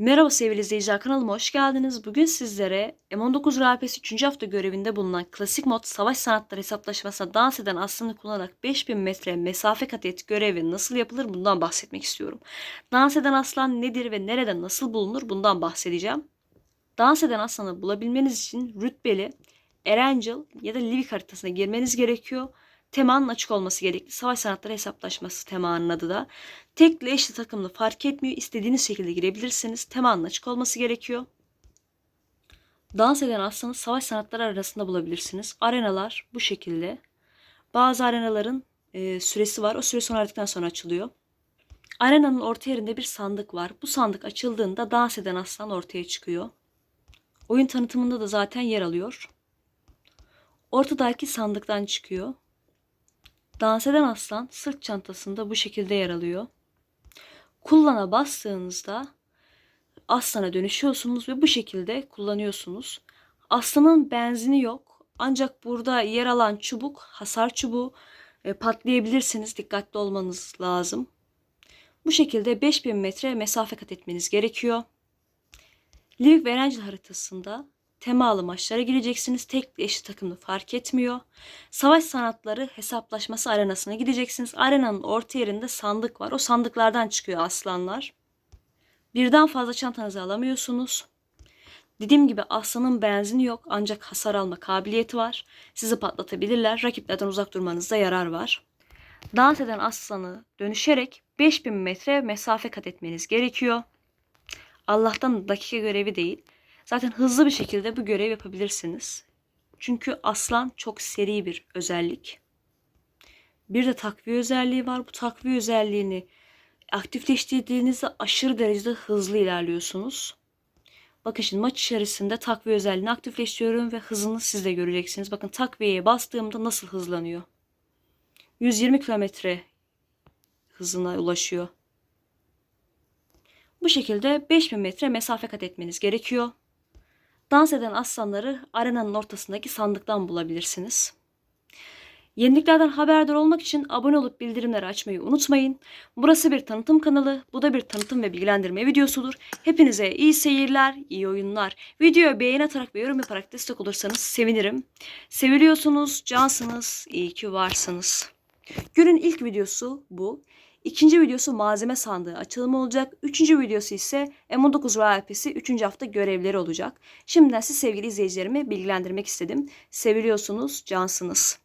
Merhaba sevgili izleyiciler kanalıma hoş geldiniz. Bugün sizlere M19 RPS 3. hafta görevinde bulunan klasik mod savaş sanatları hesaplaşmasına dans eden aslanı kullanarak 5000 metre mesafe kat et görevi nasıl yapılır bundan bahsetmek istiyorum. Dans eden aslan nedir ve nereden nasıl bulunur bundan bahsedeceğim. Dans eden aslanı bulabilmeniz için rütbeli Erangel ya da Livik haritasına girmeniz gerekiyor. Temanın açık olması gerekli. Savaş sanatları hesaplaşması temanın adı da. Tekli eşli takımlı fark etmiyor. İstediğiniz şekilde girebilirsiniz. Temanın açık olması gerekiyor. Dans eden aslanı savaş sanatları arasında bulabilirsiniz. Arenalar bu şekilde. Bazı arenaların e, süresi var. O süre sona sonra açılıyor. Arenanın orta yerinde bir sandık var. Bu sandık açıldığında dans eden aslan ortaya çıkıyor. Oyun tanıtımında da zaten yer alıyor. Ortadaki sandıktan çıkıyor. Dans eden aslan sırt çantasında bu şekilde yer alıyor. Kullana bastığınızda aslana dönüşüyorsunuz ve bu şekilde kullanıyorsunuz. Aslanın benzini yok. Ancak burada yer alan çubuk hasar çubuğu e, patlayabilirsiniz. Dikkatli olmanız lazım. Bu şekilde 5000 metre mesafe kat etmeniz gerekiyor. Livik ve haritasında temalı maçlara gireceksiniz. Tek eşit takımlı fark etmiyor. Savaş sanatları hesaplaşması arenasına gideceksiniz. Arenanın orta yerinde sandık var. O sandıklardan çıkıyor aslanlar. Birden fazla çantanızı alamıyorsunuz. Dediğim gibi aslanın benzini yok ancak hasar alma kabiliyeti var. Sizi patlatabilirler. Rakiplerden uzak durmanızda yarar var. Dans eden aslanı dönüşerek 5000 metre mesafe kat etmeniz gerekiyor. Allah'tan dakika görevi değil. Zaten hızlı bir şekilde bu görev yapabilirsiniz. Çünkü aslan çok seri bir özellik. Bir de takviye özelliği var. Bu takviye özelliğini aktifleştirdiğinizde aşırı derecede hızlı ilerliyorsunuz. Bakın şimdi maç içerisinde takviye özelliğini aktifleştiriyorum ve hızını siz de göreceksiniz. Bakın takviyeye bastığımda nasıl hızlanıyor. 120 kilometre hızına ulaşıyor. Bu şekilde 5000 metre mesafe kat etmeniz gerekiyor. Dans eden aslanları arenanın ortasındaki sandıktan bulabilirsiniz. Yeniliklerden haberdar olmak için abone olup bildirimleri açmayı unutmayın. Burası bir tanıtım kanalı, bu da bir tanıtım ve bilgilendirme videosudur. Hepinize iyi seyirler, iyi oyunlar. Videoya beğeni atarak ve yorum yaparak destek olursanız sevinirim. Seviliyorsunuz, cansınız, iyi ki varsınız. Günün ilk videosu bu. İkinci videosu malzeme sandığı açılımı olacak. Üçüncü videosu ise M19 RAP'si 3. hafta görevleri olacak. Şimdiden siz sevgili izleyicilerimi bilgilendirmek istedim. Seviliyorsunuz, cansınız.